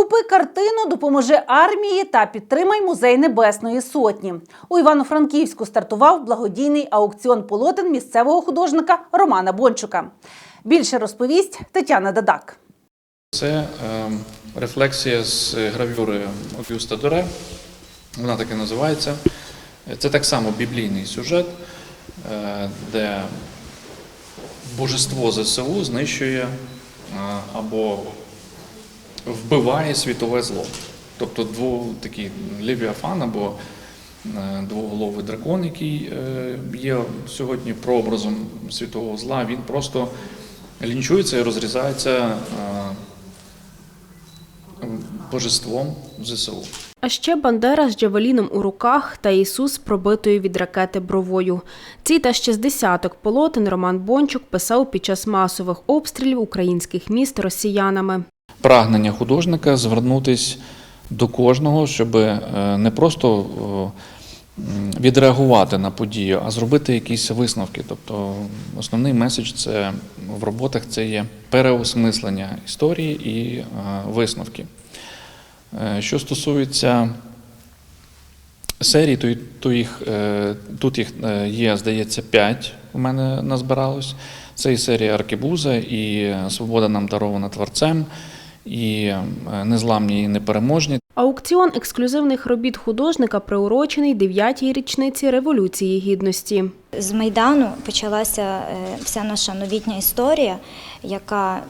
Купи картину, допоможи армії та підтримай музей Небесної Сотні. У Івано-Франківську стартував благодійний аукціон полотен місцевого художника Романа Бончука. Більше розповість Тетяна Дадак. Це е, рефлексія з гравюри Огюста Доре. Вона так і називається. Це так само біблійний сюжет, е, де божество ЗСУ знищує е, або вбиває світове зло. Тобто дву, такий Левіафан або е, двоголовий дракон, який е, є сьогодні прообразом світового зла, він просто лінчується і розрізається е, божеством ЗСУ. А ще Бандера з джавеліном у руках та Ісус пробитою від ракети бровою. Ці та ще з десяток полотен Роман Бончук писав під час масових обстрілів українських міст росіянами. Прагнення художника звернутися до кожного, щоб е, не просто відреагувати на подію, а зробити якісь висновки. Тобто основний меседж це в роботах це є переосмислення історії і е, висновки. Е, Що стосується серій, то, то їх, е, тут їх е, є, здається, 5 у мене назбиралось. Це і серія Аркебуза, і Свобода нам дарована творцем, і е, Незламні і непереможні. Аукціон ексклюзивних робіт художника приурочений 9-й річниці Революції Гідності. З Майдану почалася е, вся наша новітня історія, яка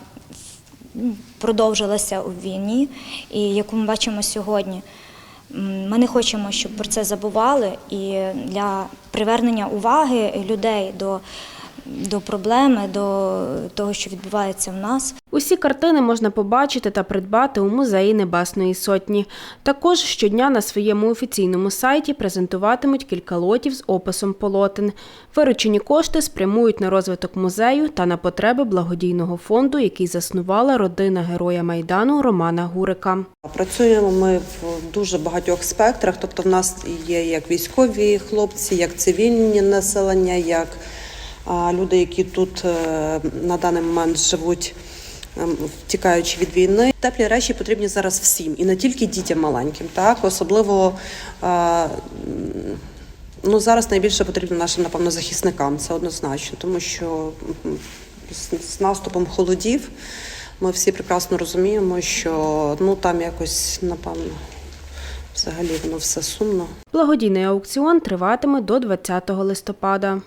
продовжилася у війні і яку ми бачимо сьогодні. Ми не хочемо, щоб про це забували, і для привернення уваги людей до, до проблеми, до того, що відбувається в нас, Усі картини можна побачити та придбати у музеї Небесної Сотні. Також щодня на своєму офіційному сайті презентуватимуть кілька лотів з описом полотен. Виручені кошти спрямують на розвиток музею та на потреби благодійного фонду, який заснувала родина героя Майдану Романа Гурика. Працюємо ми в дуже багатьох спектрах. Тобто, в нас є як військові хлопці, як цивільні населення, як а, люди, які тут е, на даний момент живуть. ем, Втікаючи від війни, теплі речі потрібні зараз всім, і не тільки дітям маленьким. Так особливо ну зараз найбільше потрібно нашим, напевно, захисникам. Це однозначно, тому що з наступом холодів ми всі прекрасно розуміємо, що ну там якось напевно взагалі воно все сумно. Благодійний аукціон триватиме до 20 листопада.